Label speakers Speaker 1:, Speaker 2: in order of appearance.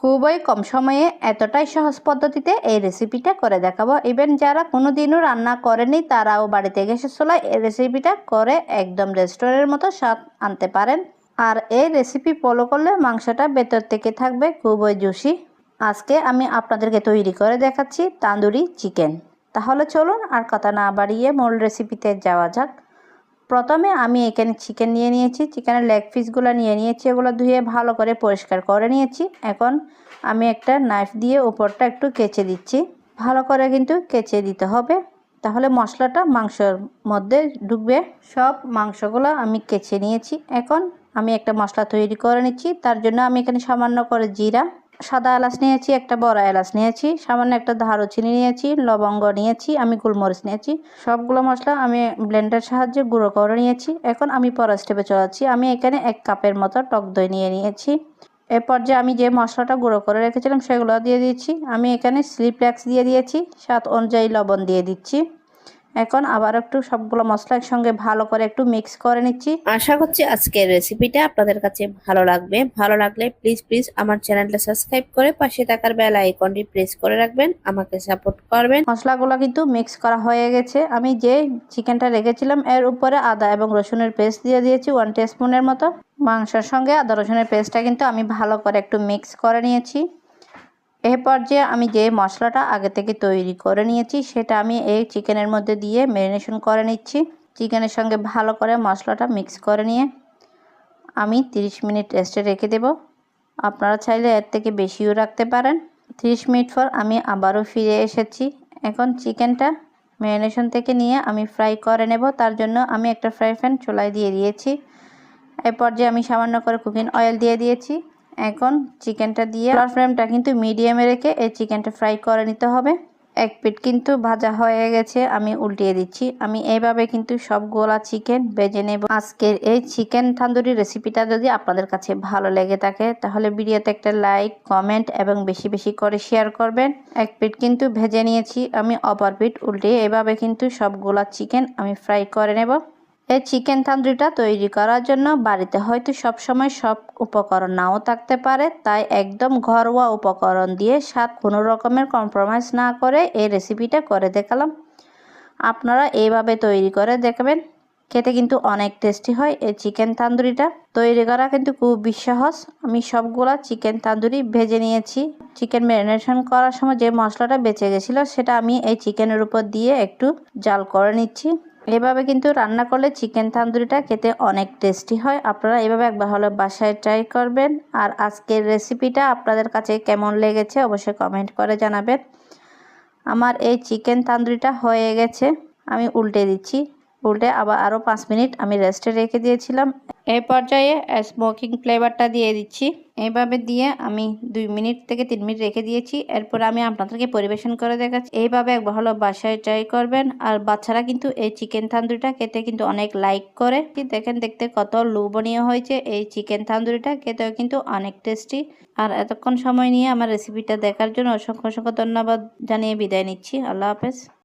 Speaker 1: খুবই কম সময়ে এতটাই সহজ পদ্ধতিতে এই রেসিপিটা করে দেখাবো। ইভেন যারা কোনো দিনও রান্না করেনি, তারাও বাড়িতে গ্যাসের চুলায় এই রেসিপিটা করে একদম রেস্টুরেন্টের মতো স্বাদ আনতে পারেন। আর এই রেসিপি ফলো করলে মাংসটা ভেতর থেকে থাকবে খুবই জুসি আজকে আমি আপনাদেরকে তৈরি করে দেখাচ্ছি তান্দুরি চিকেন তাহলে চলুন আর কথা না বাড়িয়ে মূল রেসিপিতে যাওয়া যাক। প্রথমে আমি এখানে চিকেন নিয়ে নিয়েছি চিকেনের লেগ পিসগুলো নিয়ে নিয়েছি, এগুলো ধুয়ে ভালো করে পরিষ্কার করে নিয়েছি। এখন আমি একটা নাইফ দিয়ে উপরটা একটু কেচে দিচ্ছি। ভালো করে কিন্তু কেচে দিতে হবে। তাহলে মশলাটা মাংসর মধ্যে ঢুকবে। সব মাংসগুলো আমি কেচে নিয়েছি। এখন আমি একটা মশলা তৈরি করে নিচ্ছি। তার জন্য আমি এখানে সামান্য করে জিরা সাদা এলাচ নিয়েছি, একটা বড় এলাচ নিয়েছি, সামান্য একটা দারুচিনি নিয়েছি, লবঙ্গ নিয়েছি, আমি গোলমরিচ নিয়েছি। সবগুলো মশলা আমি ব্লেন্ডার সাহায্যে গুঁড়ো করে নিয়েছি। এখন আমি পর স্টেপে চলাচ্ছি আমি এখানে এক কাপের মতো টক দই নিয়ে নিয়েছি। এরপর যে আমি যে মশলাটা গুঁড়ো করে রেখেছিলাম সেগুলো দিয়ে দিচ্ছি। আমি এখানে স্লিপলেক্স দিয়ে দিয়েছি। স্বাদ অনুযায়ী লবণ দিয়ে দিচ্ছি। এখন আবার একটু সবগুলো মশলা একসঙ্গে ভালো করে একটু মিক্স করে নিচ্ছি।
Speaker 2: আশা করছি আজকের রেসিপিটা আপনাদের কাছে ভালো লাগবে। ভালো লাগলে প্লিজ প্লিজ আমার চ্যানেলটা সাবস্ক্রাইব করে পাশে থাকার বেল আইকনটি প্রেস করে রাখবেন আমাকে সাপোর্ট করবেন।
Speaker 1: মশলাগুলো কিন্তু মিক্স করা হয়ে গেছে। আমি যে চিকেনটা রেখেছিলাম এর উপরে আদা এবং রসুনের পেস্ট দিয়ে দিয়েছি ওয়ান টিস্পুনের মতো। মাংসের সঙ্গে আদা রসুনের পেস্টটা কিন্তু আমি ভালো করে একটু মিক্স করে নিয়েছি। এরপর যে আমি যে মশলাটা আগে থেকে তৈরি করে নিয়েছি, সেটা আমি এই চিকেনের মধ্যে দিয়ে ম্যারিনেশন করে নিচ্ছি। চিকেনের সঙ্গে ভালো করে মশলাটা মিক্স করে নিয়ে আমি 30 মিনিট রেস্টে রেখে দেব। আপনারা চাইলে এর থেকে বেশিও রাখতে পারেন। 30 মিনিট পর আমি আবারও ফিরে এসেছি। এখন চিকেনটা ম্যারিনেশন থেকে নিয়ে আমি ফ্রাই করে নেব। তার জন্য আমি একটা ফ্রাই প্যান চুলায় দিয়ে দিয়েছি। এরপর যে আমি সামান্য করে কুকিং অয়েল দিয়ে দিয়েছি। এখন চিকেনটা দিয়ে ফ্লেমটা কিন্তু মিডিয়ামে রেখে এই চিকেনটা ফ্রাই করে নিতে হবে। এক পিট কিন্তু ভাজা হয়ে গেছে, আমি উল্টিয়ে দিচ্ছি। আমি এইভাবে কিন্তু সব গোলা চিকেন বেজে নেব। আজকের এই চিকেন থান্দুরি রেসিপিটা যদি আপনাদের কাছে ভালো লেগে থাকে, তাহলে ভিডিওতে একটা লাইক কমেন্ট এবং বেশি বেশি করে শেয়ার করবেন। এক পিট কিন্তু ভেজে নিয়েছি, আমি অপর পিট উল্টিয়ে এভাবে কিন্তু সব গোলা চিকেন আমি ফ্রাই করে নেব। এই চিকেন তান্দুরিটা তৈরি করার জন্য বাড়িতে হয়তো সব সময় সব উপকরণ নাও থাকতে পারে। তাই একদম ঘরোয়া উপকরণ দিয়ে স্বাদ কোনো রকমের কম্প্রোমাইজ না করে এই রেসিপিটা করে দেখালাম। আপনারা এইভাবে তৈরি করে দেখবেন। খেতে কিন্তু অনেক টেস্টি হয় এই চিকেন তান্দুরিটা তৈরি করা কিন্তু খুব সহজ আমি সবগুলা চিকেন তান্দুরি ভেজে নিয়েছি। চিকেন ম্যারিনেশন করার সময় যে মশলাটা বেঁচে গেছিল সেটা আমি এই চিকেনের উপর দিয়ে একটু জাল করে নিচ্ছি। এভাবে কিন্তু রান্না করলে চিকেন তান্দুরিটা খেতে অনেক টেস্টি হয়। আপনারা এভাবে একবার হলে বাসায় ট্রাই করবেন। আর আজকের রেসিপিটা আপনাদের কাছে কেমন লেগেছে অবশ্যই কমেন্ট করে জানাবেন। আমার এই চিকেন তান্দুরিটা হয়ে গেছে। আমি উল্টে দিচ্ছি। উল্টে আবার আরও পাঁচ মিনিট আমি রেস্টে রেখে দিয়েছিলাম। এই পর্যায়ে স্মোকিং ফ্লেভারটা দিয়ে দিচ্ছি। এইভাবে দিয়ে আমি দুই মিনিট থেকে তিন মিনিট রেখে দিয়েছি। এরপর আমি আপনাদেরকে পরিবেশন করে দেখাচ্ছি। এইভাবে একবার হলো বাসায় ট্রাই করবেন। আর বাচ্চারা কিন্তু এই চিকেন থান্দুরিটা খেতে কিন্তু অনেক লাইক করে। দেখেন দেখতে কত লোভনীয় হয়েছে এই চিকেন থান্দুরিটা খেতেও কিন্তু অনেক টেস্টি আর এতক্ষণ সময় নিয়ে আমার রেসিপিটা দেখার জন্য অসংখ্য অসংখ্য ধন্যবাদ জানিয়ে বিদায় নিচ্ছি। আল্লাহ হাফেজ।